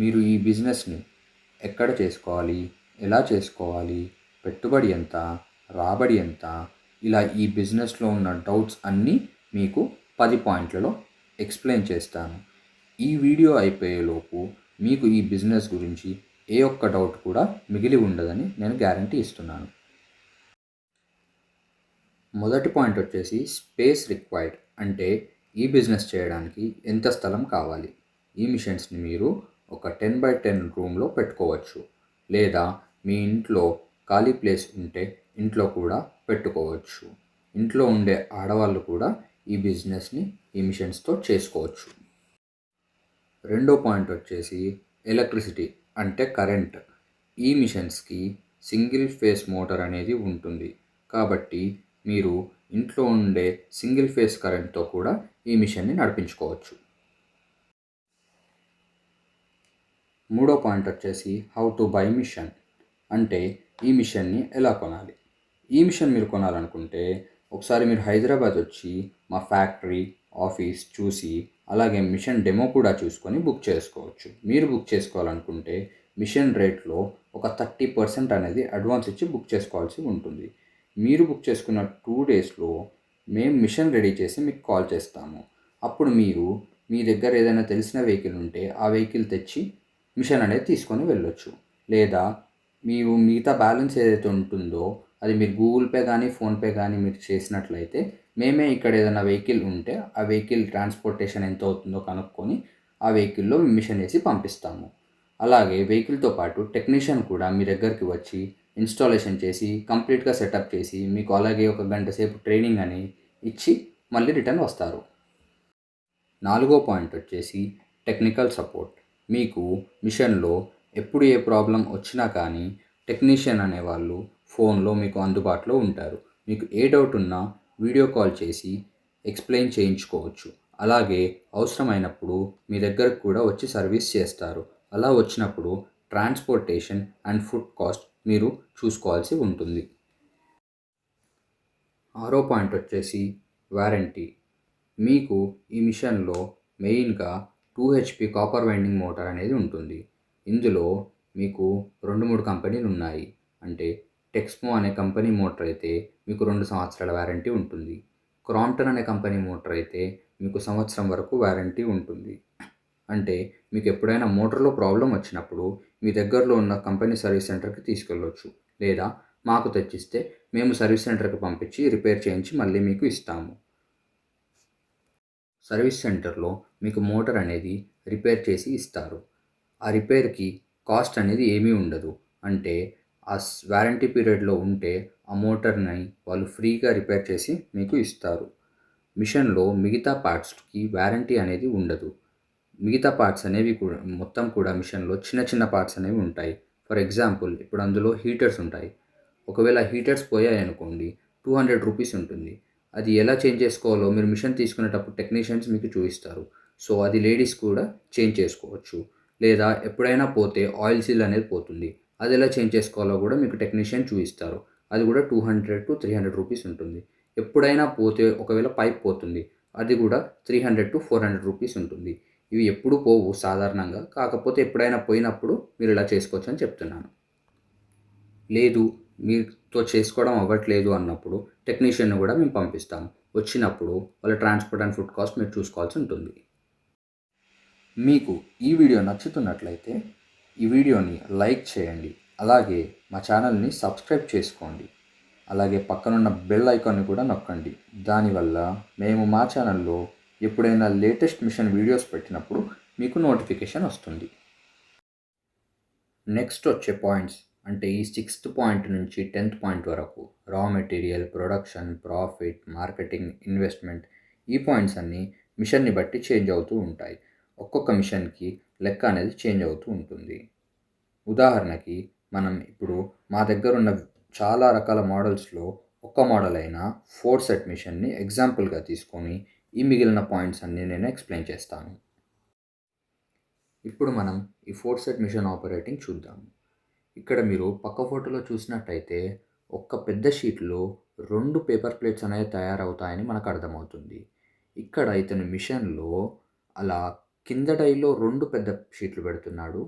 మీరు ఈ బిజినెస్ని ఎక్కడ చేసుకోవాలి? ఎలా చేసుకోవాలి? పెట్టుబడి ఎంత? రాబడి ఎంత? ఇలా ఈ బిజినెస్లో ఉన్న డౌట్స్ అన్నీ మీకు పది పాయింట్లలో ఎక్స్ప్లెయిన్ చేస్తాను. ఈ వీడియో అయిపోయేలోపు మీకు ఈ బిజినెస్ గురించి ఏ ఒక్క డౌట్ కూడా మిగిలి ఉండదని నేను గ్యారంటీ ఇస్తున్నాను. మొదటి పాయింట్ వచ్చేసి స్పేస్ రిక్వైర్డ్ అంటే ఈ బిజినెస్ చేయడానికి ఎంత స్థలం కావాలి? ఈ మిషన్స్ని మీరు ఒక టెన్ బై టెన్ రూమ్లో పెట్టుకోవచ్చు. లేదా మీ ఇంట్లో ఖాళీ ప్లేస్ ఉంటే ఇంట్లో కూడా పెట్టుకోవచ్చు. ఇంట్లో ఉండే ఆడవాళ్ళు కూడా ఈ బిజినెస్ని ఈ మిషన్స్తో చేసుకోవచ్చు. రెండో పాయింట్ వచ్చేసి ఎలక్ట్రిసిటీ అంటే కరెంట్. ఈ మిషన్స్కి సింగిల్ ఫేస్ మోటార్ అనేది ఉంటుంది. కాబట్టి మీరు ఇంట్లో ఉండే సింగిల్ ఫేస్ కరెంట్తో కూడా ఈ మిషన్ని నడిపించుకోవచ్చు. మూడో పాయింట్ వచ్చేసి హౌ టు బై మిషన్ అంటే ఈ మిషన్ని ఎలా కొనాలి? ఈ మిషన్ మీరు కొనాలనుకుంటే ఒకసారి మీరు హైదరాబాద్ వచ్చి మా ఫ్యాక్టరీ ఆఫీస్ చూసి అలాగే మిషన్ డెమో కూడా చూసుకొని బుక్ చేసుకోవచ్చు. మీరు బుక్ చేసుకోవాలనుకుంటే మిషన్ రేట్లో ఒక థర్టీ పర్సెంట్ అనేది అడ్వాన్స్ ఇచ్చి బుక్ చేసుకోవాల్సి ఉంటుంది. మీరు బుక్ చేసుకున్న టూ డేస్లో మేము మిషన్ రెడీ చేసి మీకు కాల్ చేస్తాము. అప్పుడు మీరు మీ దగ్గర ఏదైనా తెలిసిన వెహికల్ ఉంటే ఆ వెహికల్ తెచ్చి మిషన్ అనేది తీసుకొని వెళ్ళొచ్చు. లేదా మీరు మిగతా బ్యాలెన్స్ ఏదైతే ఉంటుందో అది మీరు గూగుల్ పే కానీ ఫోన్పే కానీ మీరు చేసినట్లయితే మేమే ఇక్కడ ఏదైనా వెహికల్ ఉంటే ఆ వెహికల్ ట్రాన్స్పోర్టేషన్ ఎంత అవుతుందో కనుక్కొని ఆ వెహికల్లో మిషన్ వేసి పంపిస్తాము. అలాగే వెహికల్తో పాటు టెక్నీషియన్ కూడా మీ దగ్గరికి వచ్చి ఇన్స్టాలేషన్ చేసి కంప్లీట్గా సెటప్ చేసి మీకు అలాగే ఒక గంట సేపు ట్రైనింగ్ అని ఇచ్చి మళ్ళీ రిటర్న్ వస్తారు. నాలుగో పాయింట్ వచ్చేసి టెక్నికల్ సపోర్ట్. మీకు మిషన్లో ఎప్పుడు ఏ ప్రాబ్లం వచ్చినా కానీ టెక్నీషియన్ అనేవాళ్ళు ఫోన్లో మీకు అందుబాటులో ఉంటారు. మీకు ఏ డౌట్ ఉన్నా వీడియో కాల్ చేసి ఎక్స్ప్లెయిన్ చేయించుకోవచ్చు. అలాగే అవసరమైనప్పుడు మీ దగ్గరకు కూడా వచ్చి సర్వీస్ చేస్తారు. అలా వచ్చినప్పుడు ట్రాన్స్పోర్టేషన్ అండ్ ఫుడ్ కాస్ట్ మీరు చూసుకోవాల్సి ఉంటుంది. ఆరో పాయింట్ వచ్చేసి వారంటీ. మీకు ఈ మిషన్లో మెయిన్గా two HP copper winding motor అనేది ఉంటుంది. ఇందులో మీకు రెండు మూడు కంపెనీలు ఉన్నాయి. అంటే టెక్స్మో అనే కంపెనీ మోటార్ అయితే మీకు రెండు సంవత్సరాల వారంటీ ఉంటుంది. క్రాంప్టన్ అనే కంపెనీ మోటార్ అయితే మీకు సంవత్సరం వరకు వారంటీ ఉంటుంది. అంటే మీకు ఎప్పుడైనా మోటార్లో ప్రాబ్లం వచ్చినప్పుడు మీ దగ్గరలో ఉన్న కంపెనీ సర్వీస్ సెంటర్కి తీసుకెళ్ళొచ్చు. లేదా మాకు తెచ్చిస్తే మేము సర్వీస్ సెంటర్కి పంపించి రిపేర్ చేయించి మళ్ళీ మీకు ఇస్తాము. సర్వీస్ సెంటర్లో మీకు మోటార్ అనేది రిపేర్ చేసి ఇస్తారు. ఆ రిపేర్కి కాస్ట్ అనేది ఏమీ ఉండదు. అంటే ఆ వారంటీ పీరియడ్లో ఉంటే ఆ మోటార్ని వాళ్ళు ఫ్రీగా రిపేర్ చేసి మీకు ఇస్తారు. మిషన్లో మిగతా పార్ట్స్కి వారంటీ అనేది ఉండదు. మిగతా పార్ట్స్ అనేవి కూడా మొత్తం కూడా మిషన్లో చిన్న చిన్న పార్ట్స్ అనేవి ఉంటాయి. ఫర్ ఎగ్జాంపుల్ ఇప్పుడు అందులో హీటర్స్ ఉంటాయి. ఒకవేళ హీటర్స్ పోయాయి అనుకోండి టూ హండ్రెడ్ రూపీస్ ఉంటుంది. అది ఎలా చేంజ్ చేసుకోవాలో మీరు మిషన్ తీసుకునేటప్పుడు టెక్నీషియన్స్ మీకు చూపిస్తారు. సో అది లేడీస్ కూడా చేంజ్ చేసుకోవచ్చు. లేదా ఎప్పుడైనా పోతే ఆయిల్ సీల్ అనేది పోతుంది. అది ఎలా చేంజ్ చేసుకోవాలో కూడా మీకు టెక్నీషియన్ చూపిస్తారు. అది కూడా two hundred to three hundred rupees ఉంటుంది. ఎప్పుడైనా పోతే ఒకవేళ పైప్ పోతుంది. అది కూడా three hundred to four hundred rupees ఉంటుంది. ఇవి ఎప్పుడు పోవు సాధారణంగా. కాకపోతే ఎప్పుడైనా పోయినప్పుడు మీరు ఇలా చేసుకోవచ్చు అని చెప్తున్నాను. లేదు మీతో చేసుకోవడం అవ్వట్లేదు అన్నప్పుడు టెక్నీషియన్ కూడా మేము పంపిస్తాము. వచ్చినప్పుడు వాళ్ళ ట్రాన్స్పోర్ట్ అండ్ ఫుడ్ కాస్ట్ మీరు చూసుకోవాల్సి ఉంటుంది. మీకు ఈ వీడియో నచ్చుతున్నట్లయితే ఈ వీడియోని లైక్ చేయండి. అలాగే మా ఛానల్ని సబ్స్క్రైబ్ చేసుకోండి. అలాగే పక్కనున్న బెల్ ఐకాన్ని కూడా నొక్కండి. దానివల్ల మేము మా ఛానల్లో ఎప్పుడైనా లేటెస్ట్ మిషన్ వీడియోస్ పెట్టినప్పుడు మీకు నోటిఫికేషన్ వస్తుంది. నెక్స్ట్ వచ్చే పాయింట్స్. అంటే ఈ సిక్స్త్ పాయింట్ నుంచి టెన్త్ పాయింట్ వరకు raw material production profit marketing investment ఈ పాయింట్స్ అన్నీ మిషన్ని బట్టి చేంజ్ అవుతూ ఉంటాయి. ఒక్కొక్క మిషన్కి లెక్క అనేది చేంజ్ అవుతూ ఉంటుంది. ఉదాహరణకి మనం ఇప్పుడు మా దగ్గర ఉన్న చాలా రకాల మోడల్స్లో ఒక్క మోడల్ అయిన ఫోర్ సెట్ మిషన్ని ఎగ్జాంపుల్గా తీసుకొని ఈ మిగిలిన పాయింట్స్ అన్నీ నేను ఎక్స్ప్లెయిన్ చేస్తాను. ఇప్పుడు మనం ఈ ఫోర్ సెట్ మిషన్ ఆపరేటింగ్ చూద్దాం. ఇక్కడ మీరు పక్క ఫోటోలో చూసినట్టయితే ఒక్క పెద్ద షీట్లో రెండు పేపర్ ప్లేట్స్ అనేవి తయారవుతాయని మనకు అర్థమవుతుంది. ఇక్కడ ఇతను మిషన్లో అలా కింద డైలో రెండు పెద్ద షీట్లు పెడుతున్నాడు.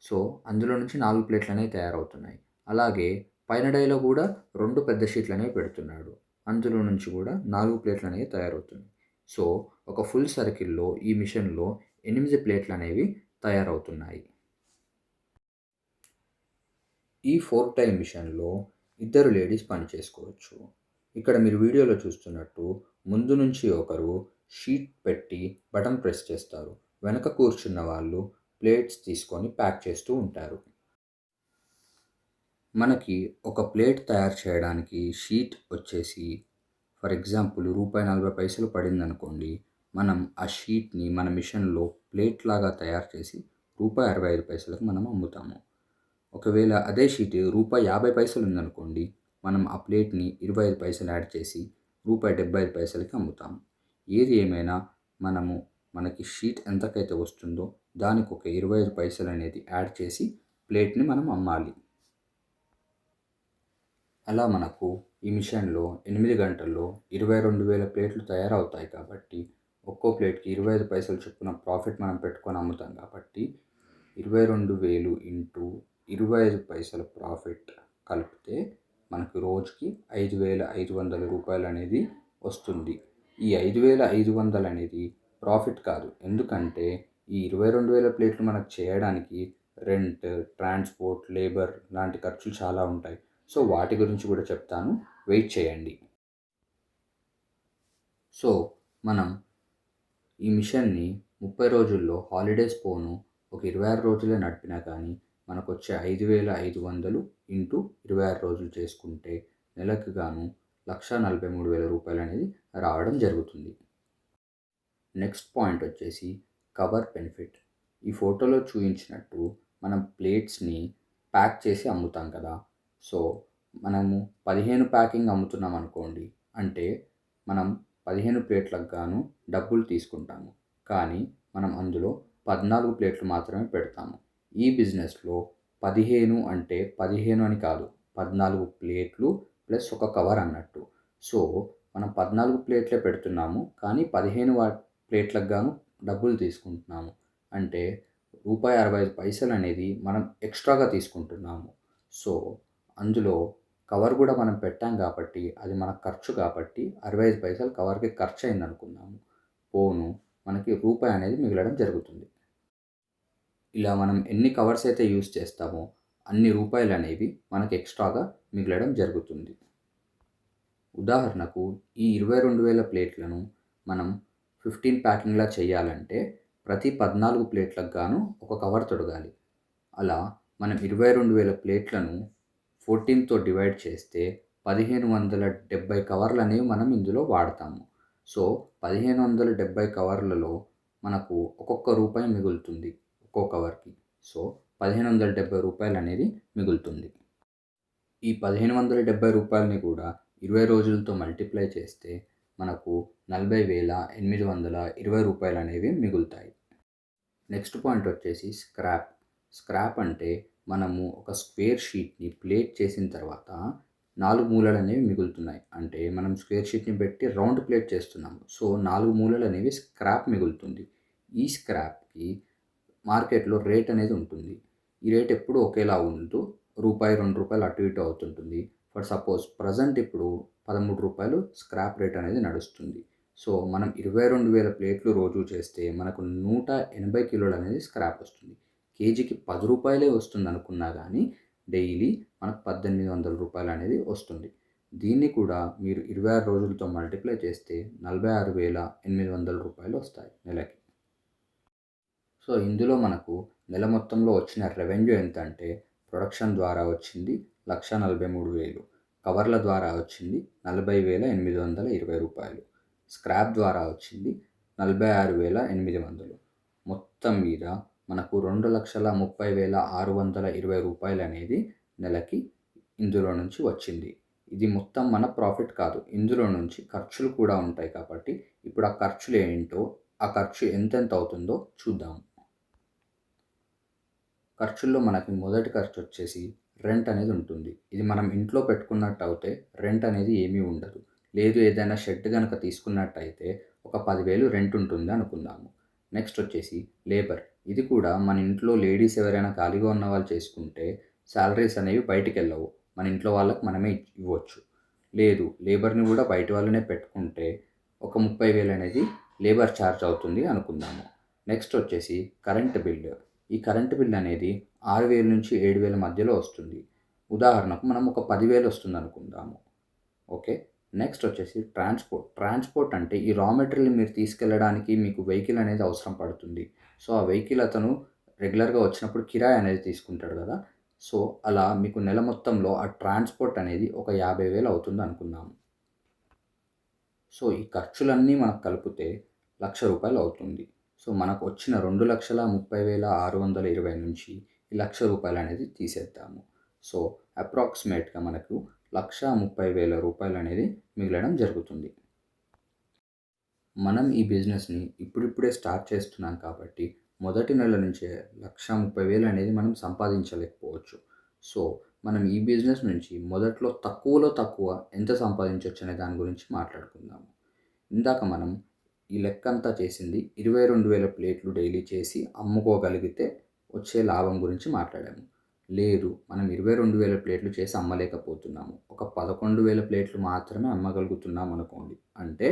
సో అందులో నుంచి నాలుగు ప్లేట్లు అనేవి తయారవుతున్నాయి. అలాగే పైన డైలో కూడా రెండు పెద్ద షీట్లు అనేవి పెడుతున్నాడు. అందులో నుంచి కూడా నాలుగు ప్లేట్లు అనేవి తయారవుతున్నాయి. సో ఒక ఫుల్ సర్కిల్లో ఈ మిషన్లో ఎనిమిది ప్లేట్లు అనేవి తయారవుతున్నాయి. ఈ ఫోర్ టైం మిషన్లో ఇద్దరు లేడీస్ పని చేసుకోవచ్చు. ఇక్కడ మీరు వీడియోలో చూస్తున్నట్టు ముందు నుంచి ఒకరు షీట్ పెట్టి బటన్ ప్రెస్ చేస్తారు. వెనక కూర్చున్న వాళ్ళు ప్లేట్స్ తీసుకొని ప్యాక్ చేస్తూ ఉంటారు. మనకి ఒక ప్లేట్ తయారు చేయడానికి షీట్ వచ్చేసి ఫర్ ఎగ్జాంపుల్ రూపాయి నలభై పైసలు పడిందనుకోండి మనం ఆ షీట్ని మన మిషన్లో ప్లేట్ లాగా తయారు చేసి రూపాయి అరవై ఐదు పైసలకు మనం అమ్ముతాము. ఒకవేళ అదే షీట్ రూపాయి యాభై పైసలు ఉందనుకోండి మనం ఆ ప్లేట్ని ఇరవై ఐదు పైసలు యాడ్ చేసి రూపాయి డెబ్బై ఐదు పైసలకి అమ్ముతాము ఏది ఏమైనా మనము మనకి షీట్ ఎంతకైతే వస్తుందో దానికి ఒక ఇరవై ఐదు పైసలు అనేది యాడ్ చేసి ప్లేట్ని మనం అమ్మాలి. అలా మనకు ఈ మిషన్లో ఎనిమిది గంటల్లో ఇరవై రెండు వేల ప్లేట్లు తయారవుతాయి కాబట్టి ఒక్కో ప్లేట్కి ఇరవై ఐదు పైసలు చొప్పున ప్రాఫిట్ మనం పెట్టుకొని అమ్ముతాం కాబట్టి ఇరవై రెండు వేలు ఇంటూ ఇరవై ఐదు పైసల ప్రాఫిట్ కలిపితే మనకు రోజుకి ఐదు వేల ఐదు వందల రూపాయలు అనేది వస్తుంది. ఈ ఐదు వేల ఐదు వందలు అనేది ప్రాఫిట్ కాదు. ఎందుకంటే ఈ ఇరవై రెండు వేల ప్లేట్లు మనకు చేయడానికి రెంట్ ట్రాన్స్పోర్ట్ లేబర్ లాంటి ఖర్చులు చాలా ఉంటాయి. సో వాటి గురించి కూడా చెప్తాను. వెయిట్ చేయండి. సో మనం ఈ మిషన్ని ముప్పై రోజుల్లో హాలిడేస్ పోను ఒక ఇరవై ఆరు రోజులే నడిపినా కానీ మనకు వచ్చే ఐదు వేల ఐదు వందలు ఇంటూ ఇరవై ఆరు రోజులు చేసుకుంటే నెలకు గాను లక్ష నలభై మూడు వేల రూపాయలు అనేది రావడం జరుగుతుంది. నెక్స్ట్ పాయింట్ వచ్చేసి కవర్ బెనిఫిట్. ఈ ఫోటోలో చూపించినట్టు మనం ప్లేట్స్ని ప్యాక్ చేసి అమ్ముతాం కదా. సో మనము పదిహేను ప్యాకింగ్ అమ్ముతున్నాం అనుకోండి. అంటే మనం పదిహేను ప్లేట్లకు గాను డబ్బులు తీసుకుంటాము. కానీ మనం అందులో పద్నాలుగు ప్లేట్లు మాత్రమే పెడతాము. ఈ బిజినెస్లో పదిహేను అంటే పదిహేను అని కాదు పద్నాలుగు ప్లేట్లు ప్లస్ ఒక కవర్ అన్నట్టు. సో మనం పద్నాలుగు ప్లేట్లే పెడుతున్నాము కానీ పదిహేను వా ప్లేట్లకు గాను డబ్బులు తీసుకుంటున్నాము. అంటే రూపాయి అరవై ఐదు పైసలు అనేది మనం ఎక్స్ట్రాగా తీసుకుంటున్నాము. సో అందులో కవర్ కూడా మనం పెట్టాం కాబట్టి అది మన ఖర్చు కాబట్టి అరవై ఐదు పైసలు కవర్కి ఖర్చు అయింది అనుకుందాము పోను మనకి రూపాయి అనేది మిగలడం జరుగుతుంది. ఇలా మనం ఎన్ని కవర్స్ అయితే యూస్ చేస్తామో అన్ని రూపాయలు అనేవి మనకు ఎక్స్ట్రాగా మిగలడం జరుగుతుంది. ఉదాహరణకు ఈ ఇరవై రెండు వేల ప్లేట్లను మనం ఫిఫ్టీన్ ప్యాకింగ్లా చేయాలంటే ప్రతి పద్నాలుగు ప్లేట్లకు గాను ఒక కవర్ తొడగాలి. అలా మనం ఇరవై రెండు వేల ప్లేట్లను ఫోర్టీన్తో డివైడ్ చేస్తే పదిహేను వందల డెబ్బై కవర్లు అనేవి మనం ఇందులో వాడతాము. సో పదిహేను వందల డెబ్బై కవర్లలో మనకు ఒక్కొక్క రూపాయి మిగులుతుంది. ఒక్కో కవర్కి సో పదిహేను వందల డెబ్బై రూపాయలు అనేది మిగులుతుంది. ఈ పదిహేను వందల డెబ్బై రూపాయలని కూడా ఇరవై రోజులతో మల్టిప్లై చేస్తే మనకు నలభై వేల ఎనిమిది వందల ఇరవై రూపాయలు అనేవి మిగులుతాయి. నెక్స్ట్ పాయింట్ వచ్చేసి స్క్రాప్. స్క్రాప్ అంటే మనము ఒక స్క్వేర్ షీట్ని ప్లేట్ చేసిన తర్వాత నాలుగు మూలలు అనేవి మిగులుతున్నాయి. అంటే మనం స్క్వేర్ షీట్ని పెట్టి రౌండ్ ప్లేట్ చేస్తున్నాము. సో నాలుగు మూలలు అనేవి స్క్రాప్ మిగులుతుంది. ఈ స్క్రాప్కి మార్కెట్లో రేట్ అనేది ఉంటుంది. ఈ రేట్ ఎప్పుడు ఒకేలా ఉంటూ రూపాయి రెండు రూపాయలు అటు ఇటు అవుతుంటుంది. ఫర్ సపోజ్ ప్రజెంట్ ఇప్పుడు పదమూడు రూపాయలు స్క్రాప్ రేట్ అనేది నడుస్తుంది. సో మనం ఇరవై రెండు వేల ప్లేట్లు రోజు చేస్తే మనకు నూట ఎనభై కిలోలు అనేది స్క్రాప్ వస్తుంది. కేజీకి పది రూపాయలే వస్తుంది అనుకున్నా కానీ డైలీ మనకు పద్దెనిమిది వందల రూపాయలు అనేది వస్తుంది. దీన్ని కూడా మీరు ఇరవై ఆరు రోజులతో మల్టిప్లై చేస్తే నలభై ఆరు వేల ఎనిమిది వందల రూపాయలు వస్తాయి నెలకి. సో ఇందులో మనకు నెల మొత్తంలో వచ్చిన రెవెన్యూ ఎంత అంటే ప్రొడక్షన్ ద్వారా వచ్చింది లక్ష నలభై మూడు వేలు. కవర్ల ద్వారా వచ్చింది నలభై వేల ఎనిమిది వందల ఇరవై రూపాయలు. స్క్రాప్ ద్వారా వచ్చింది నలభై ఆరు వేల ఎనిమిది వందలు. మొత్తం మీద మనకు రెండు లక్షల ముప్పై వేల ఆరు వందల ఇరవై రూపాయలు అనేది నెలకి ఇందులో నుంచి వచ్చింది. ఇది మొత్తం మన ప్రాఫిట్ కాదు. ఇందులో నుంచి ఖర్చులు కూడా ఉంటాయి కాబట్టి ఇప్పుడు ఆ ఖర్చులు ఏంటో ఆ ఖర్చు ఎంతెంత అవుతుందో చూద్దాం. ఖర్చుల్లో మనకి మొదటి ఖర్చు వచ్చేసి రెంట్ అనేది ఉంటుంది. ఇది మనం ఇంట్లో పెట్టుకున్నట్టు అయితే రెంట్ అనేది ఏమీ ఉండదు. లేదు ఏదైనా షెడ్ కనుక తీసుకున్నట్టయితే ఒక పదివేలు రెంట్ ఉంటుంది అనుకుందాము. నెక్స్ట్ వచ్చేసి లేబర్. ఇది కూడా మన ఇంట్లో లేడీస్ ఎవరైనా ఖాళీగా ఉన్న వాళ్ళు చేసుకుంటే శాలరీస్ అనేవి బయటికి వెళ్ళవు. మన ఇంట్లో వాళ్ళకి మనమే ఇవ్వచ్చు. లేదు లేబర్ని కూడా బయట వాళ్ళనే పెట్టుకుంటే ఒక ముప్పై వేలు అనేది లేబర్ ఛార్జ్ అవుతుంది అనుకుందాము. నెక్స్ట్ వచ్చేసి కరెంట్ బిల్లు. ఈ కరెంట్ బిల్ అనేది ఆరు వేల నుంచి ఏడు వేల మధ్యలో వస్తుంది. ఉదాహరణకు మనం ఒక పదివేలు వస్తుంది అనుకుందాము. ఓకే? నెక్స్ట్ వచ్చేసి ట్రాన్స్పోర్ట్. ట్రాన్స్పోర్ట్ అంటే ఈ రా మెటీరియల్ మీరు తీసుకెళ్ళడానికి మీకు వెహికల్ అనేది అవసరం పడుతుంది. సో ఆ వెహికల్ అతను రెగ్యులర్గా వచ్చినప్పుడు కిరాయి అనేది తీసుకుంటాడు కదా. సో అలా మీకు నెల మొత్తంలో ఆ ట్రాన్స్పోర్ట్ అనేది ఒక యాభై వేలు అవుతుంది అనుకుందాము సో ఈ ఖర్చులన్నీ మనకు కలిపితే లక్ష రూపాయలు అవుతుంది. సో మనకు వచ్చిన రెండు లక్షల ముప్పై వేల ఆరు వందల ఇరవై నుంచి ఈ లక్ష రూపాయలు అనేది తీసేద్దాము. సో అప్రాక్సిమేట్గా మనకు లక్ష ముప్పై వేల రూపాయలు అనేది మిగలడం జరుగుతుంది. మనం ఈ బిజినెస్ని ఇప్పుడిప్పుడే స్టార్ట్ చేస్తున్నాం కాబట్టి మొదటి నెల నుంచే లక్ష ముప్పై వేలు అనేది మనం సంపాదించలేకపోవచ్చు. సో మనం ఈ బిజినెస్ నుంచి మొదట్లో తక్కువలో తక్కువ ఎంత సంపాదించవచ్చు అనే దాని గురించి మాట్లాడుకుందాము. ఇందాక మనం ఈ లెక్క అంతా చేసింది ఇరవై రెండు వేల ప్లేట్లు డైలీ చేసి అమ్ముకోగలిగితే వచ్చే లాభం గురించి మాట్లాడాము. లేదు మనం ఇరవై రెండు వేల ప్లేట్లు చేసి అమ్మలేకపోతున్నాము. ఒక పదకొండు వేల ప్లేట్లు మాత్రమే అమ్మగలుగుతున్నాం అనుకోండి. అంటే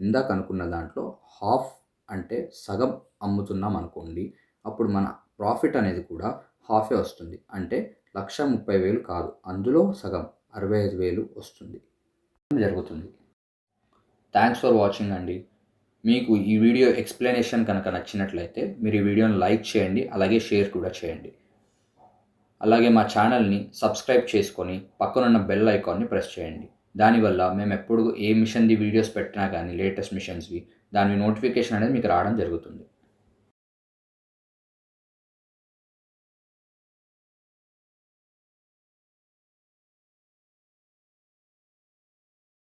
ఇందాక అనుకున్న దాంట్లో హాఫ్ అంటే సగం అమ్ముతున్నాం అనుకోండి అప్పుడు మన ప్రాఫిట్ అనేది కూడా హాఫే వస్తుంది. అంటే లక్ష ముప్పై వేలు కాదు అందులో సగం అరవై ఐదు వేలు వస్తుంది. జరుగుతుంది. థ్యాంక్స్ ఫర్ వాచింగ్ అండి. మీకు ఈ వీడియో ఎక్స్ప్లెనేషన్ కనుక నచ్చినట్లయితే మీరు ఈ వీడియోని లైక్ చేయండి అలాగే షేర్ కూడా చేయండి. అలాగే మా ఛానల్ని సబ్స్క్రైబ్ చేసుకొని పక్కనున్న బెల్ ఐకాన్ని ప్రెస్ చేయండి. దానివల్ల మేము ఎప్పుడు ఏ మిషన్ది వీడియోస్ పెట్టినా కానీ లేటెస్ట్ మిషన్స్వి దాని నోటిఫికేషన్ అనేది మీకు రావడం జరుగుతుంది.